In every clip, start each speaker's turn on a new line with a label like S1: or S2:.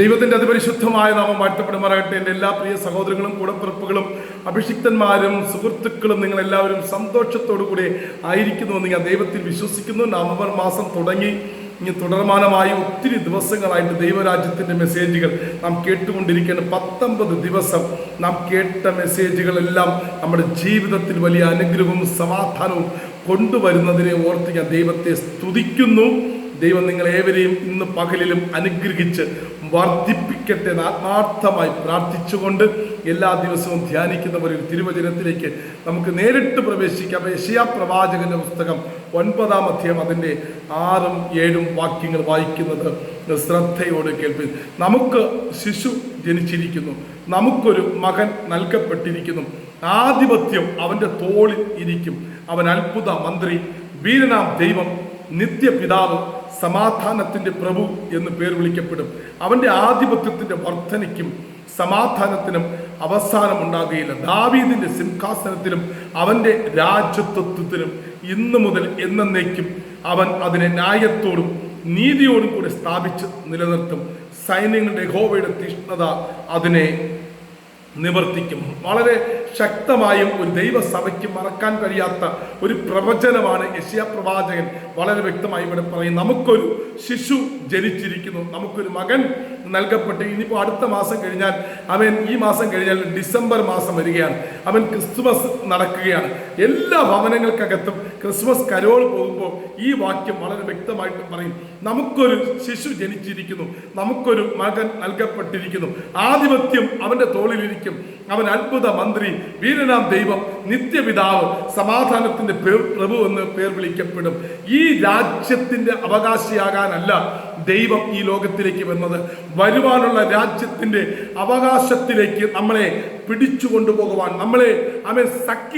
S1: ദൈവത്തിന്റെ അതിപരിശുദ്ധമായ നാമം വാഴ്ത്തപ്പെടുമാറാകട്ടെ. എന്റെ എല്ലാ പ്രിയ സഹോദരങ്ങളും കൂടപ്പിറപ്പുകളും അഭിഷിക്തന്മാരും സുഹൃത്തുക്കളും നിങ്ങൾ എല്ലാവരും സന്തോഷത്തോടു കൂടി ആയിരിക്കുന്നുവെന്ന് ഞാൻ ദൈവത്തിൽ വിശ്വസിക്കുന്നു. നവംബർ മാസം തുടങ്ങി. ഇനി തുടർമാനമായി ഒത്തിരി ദിവസങ്ങളായിട്ട് ദൈവരാജ്യത്തിന്റെ മെസ്സേജുകൾ നാം കേട്ടുകൊണ്ടിരിക്കുകയാണ്. പത്തൊമ്പത് ദിവസം നാം കേട്ട മെസ്സേജുകളെല്ലാം നമ്മുടെ ജീവിതത്തിൽ വലിയ അനുഗ്രഹവും സമാധാനവും കൊണ്ടുവരുന്നതിനെ ഓർത്ത് ഞാൻ ദൈവത്തെ സ്തുതിക്കുന്നു. ദൈവം നിങ്ങളേവരെയും ഇന്ന് പകലിലും അനുഗ്രഹിച്ച് വർദ്ധിപ്പിക്കട്ടെ എന്ന് ആത്മാർത്ഥമായി പ്രാർത്ഥിച്ചുകൊണ്ട് എല്ലാ ദിവസവും ധ്യാനിക്കുന്ന ഒരു തിരുവചനത്തിലേക്ക് നമുക്ക് നേരിട്ട് പ്രവേശിക്കാം. യശയാ പ്രവാചകന്റെ പുസ്തകം ഒൻപതാം അധ്യയം അതിന്റെ ആറും ഏഴും വാക്യങ്ങൾ വായിക്കുന്നത് ശ്രദ്ധയോട് കേൾപ്പി. നമുക്ക് ശിശു ജനിച്ചിരിക്കുന്നു. നമുക്കൊരു മകൻ നൽകപ്പെട്ടിരിക്കുന്നു. ആധിപത്യം അവന്റെ തോളിൽ ഇരിക്കും. അവൻ അത്ഭുത മന്ത്രി വീരനാം ദൈവം നിത്യപിതാവ് സമാധാനത്തിന്റെ പ്രഭു എന്ന് പേർ വിളിക്കപ്പെടും. അവന്റെ ആധിപത്യത്തിന്റെ വർധനയ്ക്കും സമാധാനത്തിനും അവസാനം ഉണ്ടാകുകയില്ല ദാവീദിന്റെ സിംഹാസനത്തിലും അവന്റെ രാജ്യത്വത്വത്തിനും ഇന്നു മുതൽ എന്നേക്കും അവൻ അതിനെ ന്യായത്തോടും നീതിയോടും കൂടി സ്ഥാപിച്ച് നിലനിർത്തും. സൈന്യങ്ങളുടെ ഹോവയുടെ തീഷ്ണത അതിനെ നിവർത്തിക്കും. വളരെ ശക്തമായും ഒരു ദൈവസഭയ്ക്ക് മറക്കാൻ കഴിയാത്ത ഒരു പ്രവചനമാണ് യശ്യ പ്രവാചകൻ വളരെ വ്യക്തമായി ഇവിടെ പറയും നമുക്കൊരു ശിശു ജനിച്ചിരിക്കുന്നു. നമുക്കൊരു മകൻ നൽകപ്പെട്ട് ഇനിയിപ്പോൾ അടുത്ത മാസം കഴിഞ്ഞാൽ അവൻ ഈ മാസം കഴിഞ്ഞാൽ ഡിസംബർ മാസം വരികയാണ്. അവൻ ക്രിസ്തുമസ് നടക്കുകയാണ്. എല്ലാ ഭവനങ്ങൾക്കകത്തും ക്രിസ്മസ് കരോൾ പോകുമ്പോൾ ഈ വാക്യം വളരെ വ്യക്തമായിട്ട് പറയും. നമുക്കൊരു ശിശു ജനിച്ചിരിക്കുന്നു. നമുക്കൊരു മകൻ നൽകപ്പെട്ടിരിക്കുന്നു. ആധിപത്യം അവന്റെ തോളിലിരിക്കും. അവൻ അത്ഭുത മന്ത്രി വീരനാം ദൈവം നിത്യപിതാവ് സമാധാനത്തിന്റെ പ്രഭു എന്ന് പേർ വിളിക്കപ്പെടും. ഈ രാജ്യത്തിന്റെ അവകാശിയാകാനല്ല ദൈവം ഈ ലോകത്തിലേക്ക് വന്നത്. വരുവാനുള്ള രാജ്യത്തിന്റെ അവകാശത്തിലേക്ക് നമ്മളെ പിടിച്ചു കൊണ്ടുപോകുവാൻ നമ്മളെ അവൻ സക്ക്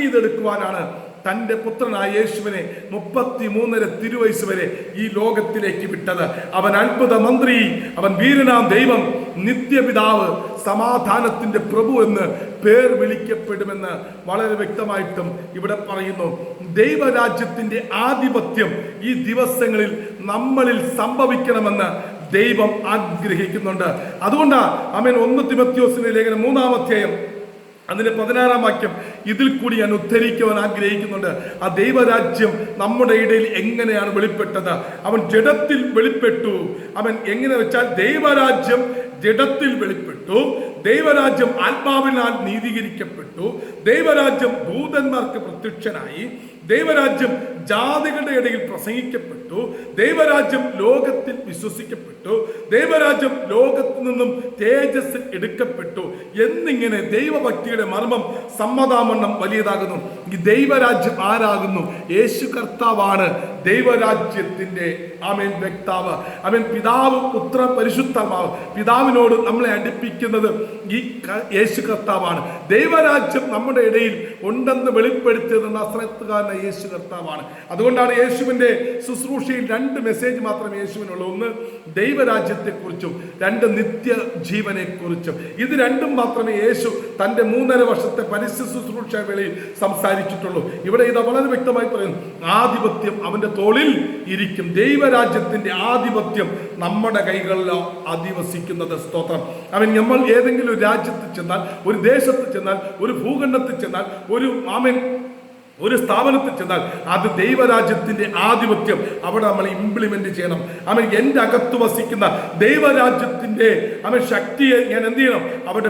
S1: തന്റെ പുത്രനായ യേശുവിനെ മുപ്പത്തി മൂന്നര തിരുവയസ് വരെ ഈ ലോകത്തിലേക്ക് വിട്ടത്. അവൻ അത്ഭുത മന്ത്രി അവൻ വീരനാം ദൈവം നിത്യപിതാവ് സമാധാനത്തിന്റെ പ്രഭു എന്ന് പേർ വിളിക്കപ്പെടുമെന്ന് വളരെ വ്യക്തമായിട്ടും ഇവിടെ പറയുന്നു. ദൈവരാജ്യത്തിന്റെ ആധിപത്യം ഈ ദിവസങ്ങളിൽ നമ്മളിൽ സംഭവിക്കണമെന്ന് ദൈവം ആഗ്രഹിക്കുന്നുണ്ട്. അതുകൊണ്ടാണ് അമേൻ ഒന്ന് തിമത്യോസിന്റെ ലേഖനം മൂന്നാം അതിന്റെ പതിനാറാം വാക്യം ഇതിൽ കൂടി ഞാൻ ഉദ്ധരിക്കുവാൻ ആഗ്രഹിക്കുന്നുണ്ട്. ആ ദൈവരാജ്യം നമ്മുടെ ഇടയിൽ എങ്ങനെയാണ് വെളിപ്പെട്ടത്? അവൻ ജഡത്തിൽ വെളിപ്പെട്ടു. അവൻ എങ്ങനെ വെച്ചാൽ ദൈവരാജ്യം ജഡത്തിൽ വെളിപ്പെട്ടു. ദൈവരാജ്യം ആത്മാവിനാൽ നീതീകരിക്കപ്പെട്ടു. ദൈവരാജ്യം ദൂതന്മാർക്ക് പ്രത്യക്ഷനായി. ദൈവരാജ്യം ജാതികളുടെ ഇടയിൽ പ്രസംഗിക്കപ്പെട്ടു. ദൈവരാജ്യം ലോകത്തിൽ വിശ്വസിക്കപ്പെട്ടു. ദൈവരാജ്യം ലോകത്തു നിന്നും തേജസ് എടുക്കപ്പെട്ടു. എന്നിങ്ങനെ ദൈവഭക്തിയുടെ മർമ്മം സമ്മതാമണ്ണം വലിയതാകുന്നു. ഈ ദൈവരാജ്യം ആരാകുന്നു? യേശു കർത്താവാണ് ദൈവരാജ്യത്തിന്റെ ആമേൻ വ്യക്താവ്. അവൻ പിതാവ് പുത്ര പരിശുദ്ധമാവ്. പിതാവിനോട് നമ്മളെ അടുപ്പിക്കുന്നത് ഈ യേശു കർത്താവാണ്. ദൈവരാജ്യം നമ്മുടെ ഇടയിൽ ഉണ്ടെന്ന് വെളിപ്പെടുത്തിയത് നസ്രത്തുകാരന യേശു കർത്താവാണ്. അതുകൊണ്ടാണ് യേശുവിന്റെ ശുശ്രൂഷയിൽ രണ്ട് മെസ്സേജ് മാത്രം യേശുവിനുള്ളൂ. ഒന്ന് ദൈവരാജ്യത്തെക്കുറിച്ചും രണ്ട് നിത്യ ജീവനെക്കുറിച്ചും ഇത് രണ്ടും മാത്രമേ യേശു തന്റെ മൂന്നര വർഷത്തെ പരിസ്ഥിതി ശുശ്രൂഷ വേളയിൽ സംസാരിച്ചിട്ടുള്ളൂ. ഇവിടെ ഇത് വളരെ വ്യക്തമായി പറയുന്നു ആധിപത്യം അവന്റെ തോളിൽ ഇരിക്കും. ദൈവരാജ്യത്തിന്റെ ആധിപത്യം നമ്മുടെ കൈകളിലോ അധിവസിക്കുന്നത് സ്തോത്രം. അവൻ നമ്മൾ ഏതെങ്കിലും ഒരു രാജ്യത്ത് ചെന്നാൽ ഒരു ദേശത്ത് ചെന്നാൽ ഒരു ഭൂഖണ്ഡത്തിൽ ചെന്നാൽ ഒരു ആമൻ ഒരു സ്ഥാപനത്തിൽ ചെന്നാൽ അത് ദൈവരാജ്യത്തിന്റെ ആധിപത്യം. അവിടെ നമ്മൾ ഇംപ്ലിമെന്റ് ചെയ്യണം. അവൻ എന്റെ അകത്ത് വസിക്കുന്ന ദൈവരാജ്യത്തിന്റെ അവൻ ശക്തിയെ ഞാൻ എന്ത് ചെയ്യണം? അവിടെ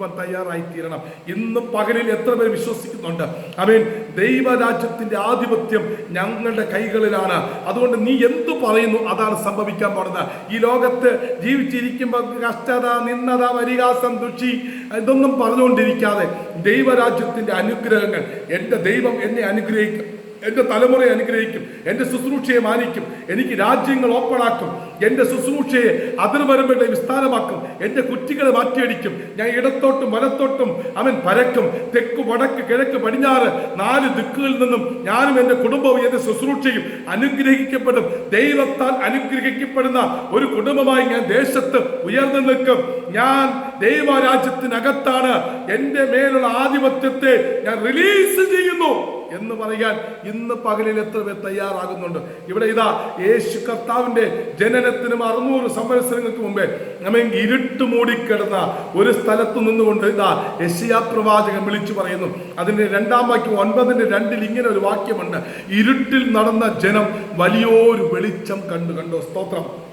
S1: പ്രദർശിപ്പിക്കുവാൻ തയ്യാറായി തീരണം ഇന്ന് പകലിൽ എത്ര പേർ വിശ്വസിക്കുന്നുണ്ട്? അവൻ ദൈവരാജ്യത്തിന്റെ ആധിപത്യം ഞങ്ങളുടെ കൈകളിലാണ്. അതുകൊണ്ട് നീ എന്തു പറയുന്നു അതാണ് സംഭവിക്കാൻ പോകുന്നത്. ഈ ലോകത്ത് ജീവിച്ചിരിക്കുമ്പോൾ കഷ്ടത നിന്നത പരിഹാസം ദുഷി ഇതൊന്നും പറഞ്ഞുകൊണ്ടിരിക്കാതെ ദൈവരാജ്യത്തിന്റെ അനുഗ്രഹങ്ങൾ എന്റെ ദൈവം എന്നെ അനുഗ്രഹിക്കും. എന്റെ തലമുറയെ അനുഗ്രഹിക്കും എന്റെ ശുശ്രൂഷയെ മാനിക്കും എനിക്ക് രാജ്യങ്ങൾ ഓപ്പണാക്കും എന്റെ ശുശ്രൂഷയെ അതിർവരമ്പുകളെ വിസ്താരമാക്കും എന്റെ കുറ്റികളെ മാറ്റിയടിക്കും ഞാൻ ഇടത്തോട്ടും വലത്തോട്ടും അവൻ പരക്കും തെക്ക് വടക്ക് കിഴക്ക് പടിഞ്ഞാറ് നാല് ദിക്കുകളിൽ നിന്നും ഞാനും എന്റെ കുടുംബവും എന്റെ ശുശ്രൂഷയും അനുഗ്രഹിക്കപ്പെടും. ദൈവത്താൽ അനുഗ്രഹിക്കപ്പെടുന്ന ഒരു കുടുംബമായി ഞാൻ ദേശത്ത് ഉയർന്നു നിൽക്കും. ഞാൻ ദൈവരാജ്യത്തിനകത്താണ്. എന്റെ മേലുള്ള ആധിപത്യത്തെ ഞാൻ റിലീസ് ചെയ്യുന്നു. എന്ന് പറയാൻ ഇന്ന് പകലിൽ എത്ര പേർ തയ്യാറാകുന്നുണ്ട്? ഇവിടെ ഇതാ യേശു കർത്താവിന്റെ ജനനത്തിന് അറുന്നൂറ് സംവത്സരങ്ങൾക്ക് മുമ്പേ നമ്മെ ഇരുട്ട് മൂടിക്കിടന്ന ഒരു സ്ഥലത്ത് നിന്നുകൊണ്ട് ഇതാ യശയാ പ്രവാചകൻ വിളിച്ചു പറയുന്നു. അതിന്റെ രണ്ടാം വാക്യം ഒൻപതിന്റെ രണ്ടിൽ ഇങ്ങനെ ഒരു വാക്യമുണ്ട്. ഇരുട്ടിൽ നടന്ന ജനം വലിയൊരു വെളിച്ചം കണ്ടു. കണ്ടോ? സ്തോത്രം.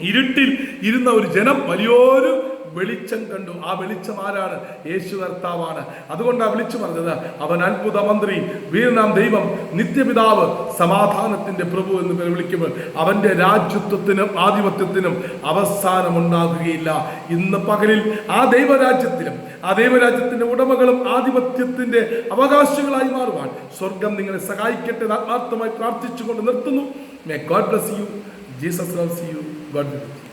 S1: ഇരുട്ടിൽ ഇരുന്ന ഒരു ജനം വലിയൊരു വെളിച്ചം കണ്ടു. ആ വെളിച്ചം ആരാണ്? യേശു കർത്താവാണ്. അതുകൊണ്ടാണ് വിളിച്ചു പറഞ്ഞത് അവൻ അത്ഭുത മന്ത്രി വീരനാം ദൈവം നിത്യപിതാവ് സമാധാനത്തിന്റെ പ്രഭു എന്ന് പേര് വിളിക്കുമ്പോൾ അവന്റെ രാജ്യത്വത്തിനും ആധിപത്യത്തിനും അവസാനം ഉണ്ടാകുകയില്ല ഇന്ന് പകലിൽ ആ ദൈവരാജ്യത്തിലും ആ ദൈവരാജ്യത്തിന്റെ ഉടമകളും ആധിപത്യത്തിന്റെ അവകാശികളായി മാറുവാൻ സ്വർഗം നിങ്ങളെ സഹായിക്കട്ടെ ആത്മാർത്ഥമായി പ്രാർത്ഥിച്ചുകൊണ്ട് നിർത്തുന്നു. May God bless you Jesus loves you God bless